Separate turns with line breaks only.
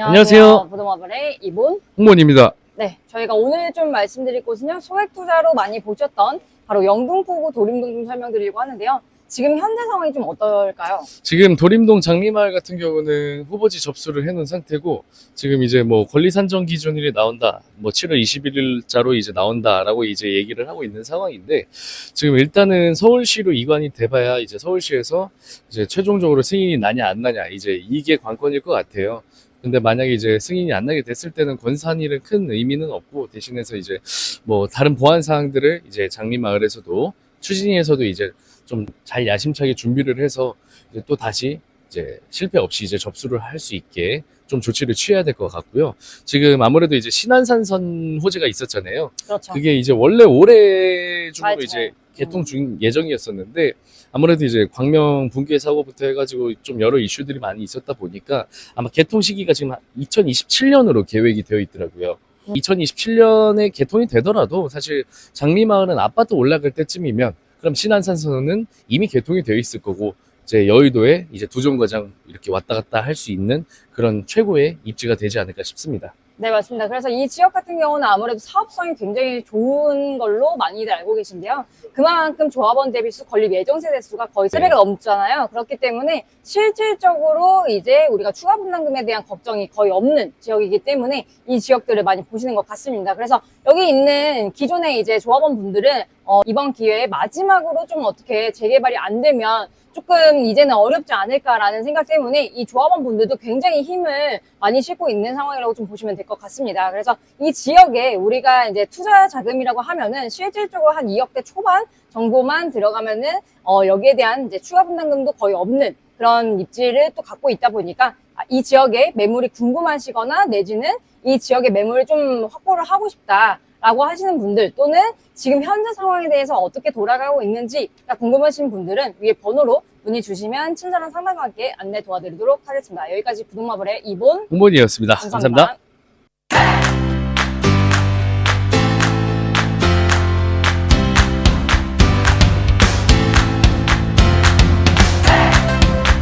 안녕하세요.
부동화발의 이본.
홍모입니다.
네, 저희가 오늘 좀 말씀드릴 곳은요, 소액 투자로 많이 보셨던 바로 영등포구 도림동 좀 설명드리려고 하는데요. 지금 현재 상황이 좀 어떨까요?
지금 도림동 장미마을 같은 경우는 후보지 접수를 해놓은 상태고 지금 이제 뭐 권리 산정 기준일이 나온다, 뭐 7월 21일자로 이제 나온다라고 이제 얘기를 하고 있는 상황인데 지금 일단은 서울시로 이관이 돼봐야 이제 서울시에서 이제 최종적으로 승인이 나냐 안 나냐 이제 이게 관건일 것 같아요. 근데 만약에 이제 승인이 안 나게 됐을 때는 권산일은 큰 의미는 없고 대신해서 이제 뭐 다른 보안 사항들을 이제 장미마을에서도 추진위에서도 이제 좀 잘 야심차게 준비를 해서 이제 또 다시 이제 실패 없이 이제 접수를 할 수 있게 좀 조치를 취해야 될 것 같고요. 지금 아무래도 이제 신안산선 호재가 있었잖아요.
그렇죠.
그게 이제 원래 올해 중으로
맞아요.
이제 개통 중 예정이었었는데 아무래도 이제 광명 붕괴 사고부터 해가지고 좀 여러 이슈들이 많이 있었다 보니까 아마 개통 시기가 지금 2027년으로 계획이 되어 있더라고요.
음.
2027년에 개통이 되더라도 사실 장미마을은 아파트 올라갈 때쯤이면 그럼 신안산선은 이미 개통이 되어 있을 거고 이제 여의도에 이제 두 종과장 이렇게 왔다 갔다 할 수 있는 그런 최고의 입지가 되지 않을까 싶습니다.
네, 맞습니다. 그래서 이 지역 같은 경우는 아무래도 사업성이 굉장히 좋은 걸로 많이들 알고 계신데요. 그만큼 조합원 대비 수 건립 예정 세대 수가 거의 3배가 넘잖아요. 그렇기 때문에 실질적으로 이제 우리가 추가 분담금에 대한 걱정이 거의 없는 지역이기 때문에 이 지역들을 많이 보시는 것 같습니다. 그래서 여기 있는 기존의 이제 조합원 분들은 어, 이번 기회에 마지막으로 좀 어떻게 재개발이 안 되면 조금 이제는 어렵지 않을까라는 생각 때문에 이 조합원 분들도 굉장히 힘을 많이 싣고 있는 상황이라고 좀 보시면 될 것 같습니다. 그래서 이 지역에 우리가 이제 투자 자금이라고 하면은 실질적으로 한 2억대 초반 정도만 들어가면은 어, 여기에 대한 이제 추가 분담금도 거의 없는 그런 입지를 또 갖고 있다 보니까 아, 이 지역의 매물이 궁금하시거나 내지는 이 지역의 매물을 좀 확보를 하고 싶다. 라고 하시는 분들 또는 지금 현재 상황에 대해서 어떻게 돌아가고 있는지 궁금하신 분들은 위에 번호로 문의 주시면 친절한 상담과 함께 안내 도와드리도록 하겠습니다. 여기까지 부동마블의 이본
홍보이었습니다
감사합니다.
감사합니다.